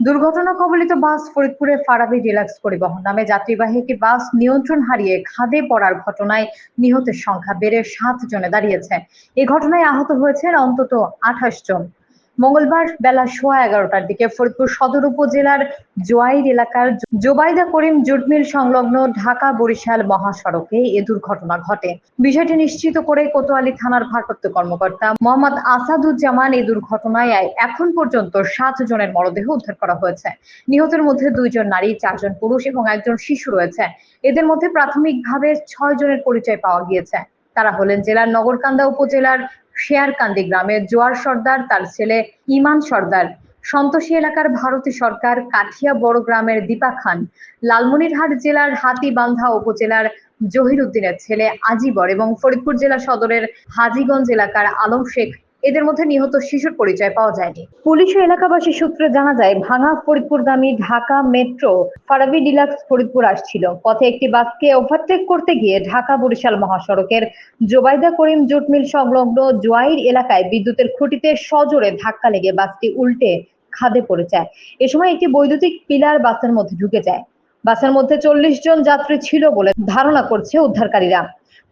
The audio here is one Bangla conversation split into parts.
দুর্ঘটনা কবলিত বাস ফরিদপুরে ফারাবি ডিলাক্স পরিবহন নামে যাত্রীবাহী একটি বাস নিয়ন্ত্রণ হারিয়ে খাদে পড়ার ঘটনায় নিহতের সংখ্যা বেড়ে সাত জনে দাঁড়িয়েছে। এ ঘটনায় আহত হয়েছেন অন্তত আঠাশ জন। মঙ্গলবার বেলা সোয়া এগারোটার দিকে ফরিদপুর সদর উপজেলার জোয়াইর এলাকার জোবাইদা করিম জুটমিল সংলগ্ন ঢাকা বরিশাল মহাসড়কে এ দুর্ঘটনা ঘটে। বিষয়টি নিশ্চিত করে কোতোয়ালি থানার ভারপ্রাপ্ত কর্মকর্তা মোহাম্মদ আসাদুজ্জামান এই দুর্ঘটনায় এখন পর্যন্ত সাত জনের মরদেহ উদ্ধার করা হয়েছে। নিহতের মধ্যে দুইজন নারী, চারজন পুরুষ এবং একজন শিশু রয়েছে। এদের মধ্যে প্রাথমিকভাবে ছয় জনের পরিচয় পাওয়া গিয়েছে। তারা হলেন জেলার নগরকান্দা উপজেলার শেয়ারকান্দি গ্রামের জোয়ার সর্দার, তার ছেলে ইমান সর্দার। সন্তোষী এলাকার ভারতী সরকার কাঠিয়া বড় গ্রামের দীপা খান। লালমনিরহাট জেলার হাতিবান্ধা উপজেলার জহির উদ্দিনের ছেলে আজিবর এবং ফরিদপুর জেলা সদরের হাজিগঞ্জ এলাকার আলম শেখ এদের মধ্যে নিহত শিশুর পরিচয় পাওয়া যায়নি। পুলিশ এলাকাবাসী সূত্রে জানা যায়, ভাঙা ফরিদপুরগামী ঢাকা মেট্রো ফারাবি ডিলাক্স ফরিদপুর আসছিল। পথে একটি বাসকে ওভারটেক করতে গিয়ে ঢাকা বরিশাল মহাসড়কের জোবাইদা করিম জুট মিল সংলগ্ন জোয়াইর এলাকায় বিদ্যুতের খুঁটিতে সজোরে ধাক্কা লেগে বাসটি উল্টে খাদে পড়ে যায়। এ সময় একটি বৈদ্যুতিক পিলার বাসের মধ্যে ঢুকে যায়। বাসের মধ্যে চল্লিশ জন যাত্রী ছিল বলে ধারণা করছে উদ্ধারকারীরা।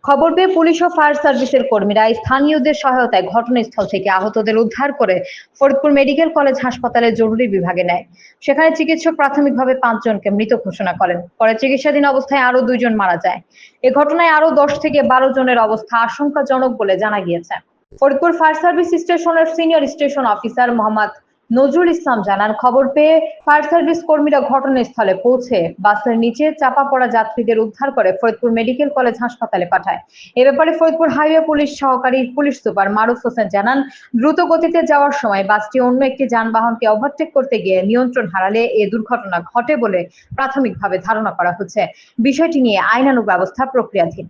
খবর পেয়ে পুলিশ ও ফায়ার সার্ভিসের কর্মীরা স্থানীয়দের সহায়তায় ঘটনাস্থল থেকে আহতদের উদ্ধার করে ফরিদপুর মেডিকেল কলেজ হাসপাতালে জরুরি বিভাগে নেয়। সেখানে চিকিৎসক প্রাথমিকভাবে পাঁচজনকে মৃত ঘোষণা করেন। পরে চিকিৎসাধীন অবস্থায় আরও দুইজন মারা যায়। এ ঘটনায় আরও দশ থেকে বারো জনের অবস্থা আশঙ্কাজনক বলে জানা গিয়েছে। ফরিদপুর ফায়ার সার্ভিস স্টেশনের senior station officer Mohammad Nazrul Islam জানান, খবর পেয়ে ফায়ার সার্ভিস কর্মীরা ঘটনাস্থলে পৌঁছে বাসের নিচে চাপা পড়া যাত্রীদের উদ্ধার করে ফরিদপুর মেডিকেল কলেজ হাসপাতালে পাঠায়। এ ব্যাপারে ফরিদপুর হাইওয়ে পুলিশ সহকারী পুলিশ সুপার মারুফ হোসেন জানান, দ্রুত গতিতে যাওয়ার সময় বাসটি অন্য একটি যানবাহনকে ওভারটেক করতে গিয়ে নিয়ন্ত্রণ হারালে এ দুর্ঘটনা ঘটে বলে প্রাথমিকভাবে ধারণা করা হচ্ছে। বিষয়টি নিয়ে আইনানুগ ব্যবস্থা প্রক্রিয়াধীন।